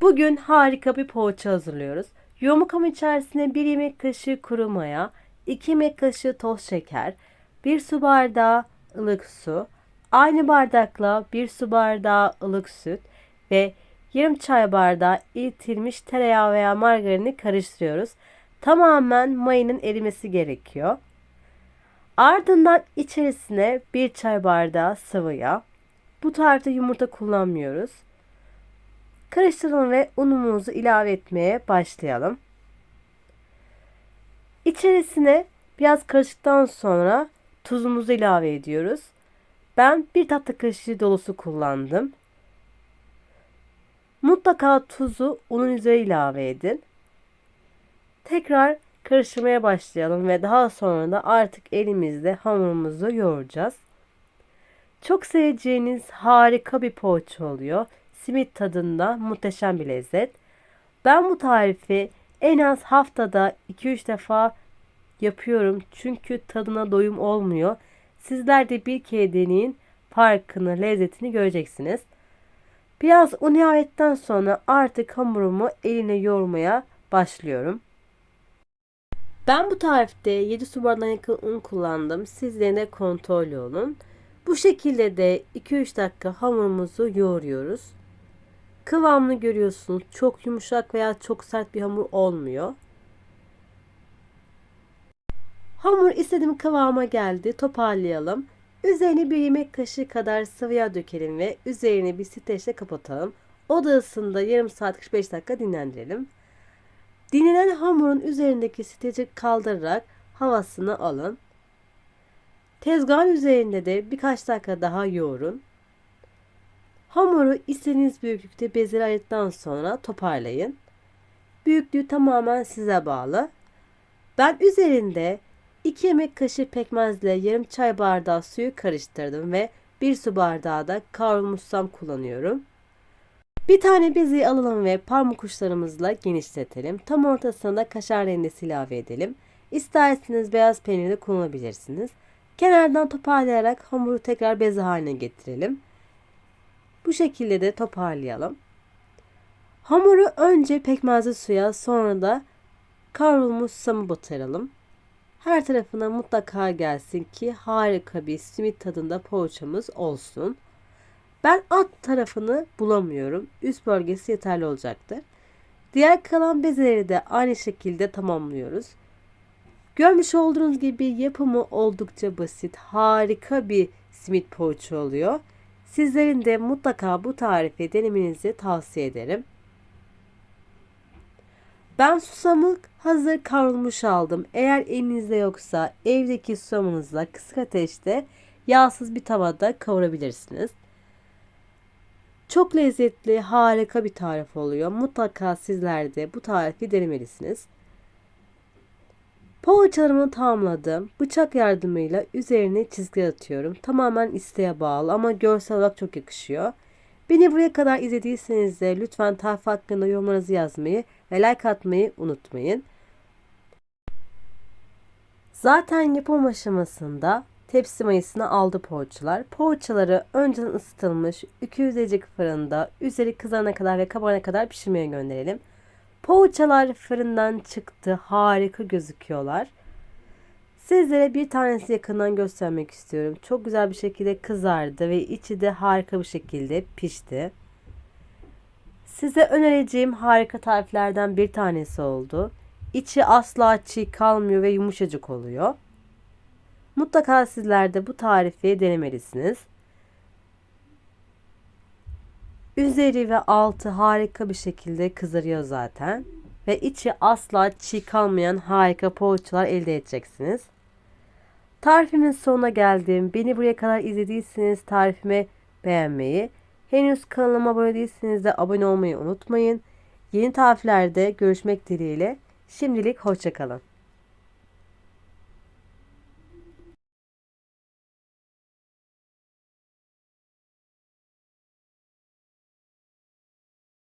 Bugün harika bir poğaça hazırlıyoruz. Yoğurma kabı içerisine 1 yemek kaşığı kuru maya, 2 yemek kaşığı toz şeker, 1 su bardağı ılık su, aynı bardakla 1 su bardağı ılık süt ve yarım çay bardağı eritilmiş tereyağı veya margarini karıştırıyoruz. Tamamen mayının erimesi gerekiyor. Ardından içerisine 1 çay bardağı sıvı yağ. Bu tarifte yumurta kullanmıyoruz. Karıştıralım ve unumuzu ilave etmeye başlayalım. İçerisine biraz karıştıktan sonra tuzumuzu ilave ediyoruz. Ben bir tatlı kaşığı dolusu kullandım. Mutlaka tuzu unun üzerine ilave edin. Tekrar karıştırmaya başlayalım ve daha sonra da artık elimizde hamurumuzu yoğuracağız. Çok seveceğiniz harika bir poğaça oluyor. Simit tadında muhteşem bir lezzet. Ben bu tarifi en az haftada 2-3 defa yapıyorum. Çünkü tadına doyum olmuyor. Sizler de bir kere deneyin. Farkını, lezzetini göreceksiniz. Biraz un ilavetten sonra artık hamurumu eline yoğurmaya başlıyorum. Ben bu tarifte 7 su bardağına yakın un kullandım. Sizlerin de kontrollü olun. Bu şekilde de 2-3 dakika hamurumuzu yoğuruyoruz. Kıvamını görüyorsunuz. Çok yumuşak veya çok sert bir hamur olmuyor. Hamur istediğim kıvama geldi. Toparlayalım. Üzerine bir yemek kaşığı kadar sıvı yağ dökelim ve üzerine bir streçle kapatalım. Oda ısısında yarım saat 45 dakika dinlendirelim. Dinlenen hamurun üzerindeki streçi kaldırarak havasını alın. Tezgahın üzerinde de birkaç dakika daha yoğurun. Hamuru istediğiniz büyüklükte bezleri ayırdıktan sonra toparlayın. Büyüklüğü tamamen size bağlı. Ben üzerinde 2 yemek kaşığı pekmezle yarım çay bardağı suyu karıştırdım ve 1 su bardağı da kavrulmuş susam kullanıyorum. Bir tane bezi alalım ve parmak uçlarımızla genişletelim. Tam ortasına da kaşar rendesi ilave edelim. İsterseniz beyaz peynir de kullanabilirsiniz. Kenardan toparlayarak hamuru tekrar beze haline getirelim. Bu şekilde de toparlayalım. Hamuru önce pekmezli suya sonra da kavrulmuş susamı batıralım. Her tarafına mutlaka gelsin ki harika bir simit tadında poğaçamız olsun. Ben alt tarafını bulamıyorum. Üst bölgesi yeterli olacaktır. Diğer kalan bezeleri de aynı şekilde tamamlıyoruz. Görmüş olduğunuz gibi yapımı oldukça basit. Harika bir simit poğaça oluyor. Sizlerin de mutlaka bu tarifi denemenizi tavsiye ederim. Ben susamı hazır kavrulmuş aldım. Eğer elinizde yoksa evdeki susamınızla kısık ateşte yağsız bir tavada kavurabilirsiniz. Çok lezzetli, harika bir tarif oluyor. Mutlaka sizler de bu tarifi denemelisiniz. Poğaçalarımı tamamladım. Bıçak yardımıyla üzerine çizgi atıyorum. Tamamen isteğe bağlı ama görsel olarak çok yakışıyor. Beni buraya kadar izlediyseniz de lütfen tarif hakkında yorumlarınızı yazmayı ve like atmayı unutmayın. Zaten yapım aşamasında tepsi mayasını aldı poğaçalar. Poğaçaları önceden ısıtılmış 200 derece fırında üzeri kızarana kadar ve kabarana kadar pişirmeye gönderelim. Poğaçalar fırından çıktı. Harika gözüküyorlar. Sizlere bir tanesi yakından göstermek istiyorum. Çok güzel bir şekilde kızardı ve içi de harika bir şekilde pişti. Size önereceğim harika tariflerden bir tanesi oldu. İçi asla çiğ kalmıyor ve yumuşacık oluyor. Mutlaka sizler de bu tarifi denemelisiniz. Üzeri ve altı harika bir şekilde kızarıyor zaten. Ve içi asla çiğ kalmayan harika poğaçalar elde edeceksiniz. Tarifimin sonuna geldim. Beni buraya kadar izlediyseniz tarifimi beğenmeyi, henüz kanalıma abone değilseniz de abone olmayı unutmayın. Yeni tariflerde görüşmek dileğiyle. Şimdilik hoşçakalın.